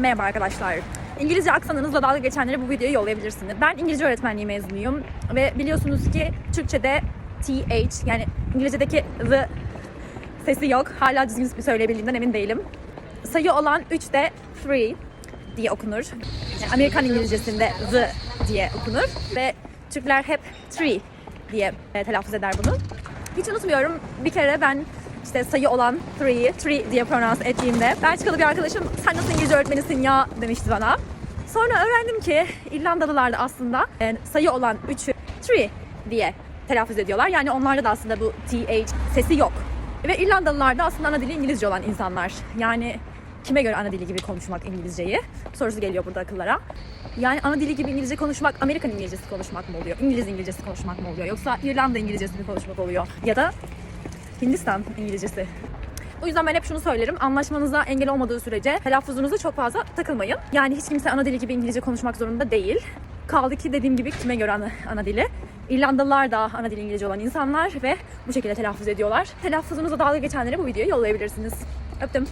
Merhaba arkadaşlar. İngilizce aksanınızla dalga geçenlere bu videoyu yollayabilirsiniz. Ben İngilizce öğretmenliği mezunuyum ve biliyorsunuz ki Türkçe'de TH yani İngilizce'deki the sesi yok. Hala düzgün ismi söyleyebildiğimden emin değilim. Sayı olan 3 de three diye okunur. Yani Amerikan İngilizcesinde the diye okunur ve Türkler hep tree diye e, telaffuz eder bunu. Hiç unutmuyorum bir kere ben işte sayı olan three'yi tree diye pronouns ettiğimde Belçikalı bir arkadaşım sen nasıl İngilizce öğretmenisin ya demişti bana. Sonra öğrendim ki İrlandalılar da aslında e, sayı olan 3'ü tree diye telaffuz ediyorlar. Yani onlarda da aslında bu th sesi yok. Ve İrlandalılar da aslında ana dili İngilizce olan insanlar. Yani kime göre ana dili gibi konuşmak İngilizceyi? Sorusu geliyor burada akıllara. Yani ana dili gibi İngilizce konuşmak Amerikan İngilizcesi konuşmak mı oluyor? İngiliz İngilizcesi konuşmak mı oluyor? Yoksa İrlanda İngilizcesi mi konuşmak oluyor? Ya da Hindistan İngilizcesi. O yüzden ben hep şunu söylerim. Anlaşmanıza engel olmadığı sürece telaffuzunuza çok fazla takılmayın. Yani hiç kimse ana dili gibi İngilizce konuşmak zorunda değil. Kaldı ki dediğim gibi kime göre ana, ana dili. İrlandalılar da ana dili İngilizce olan insanlar ve bu şekilde telaffuz ediyorlar. Telaffuzunuza dalga geçenlere bu videoyu yollayabilirsiniz. Öptüm.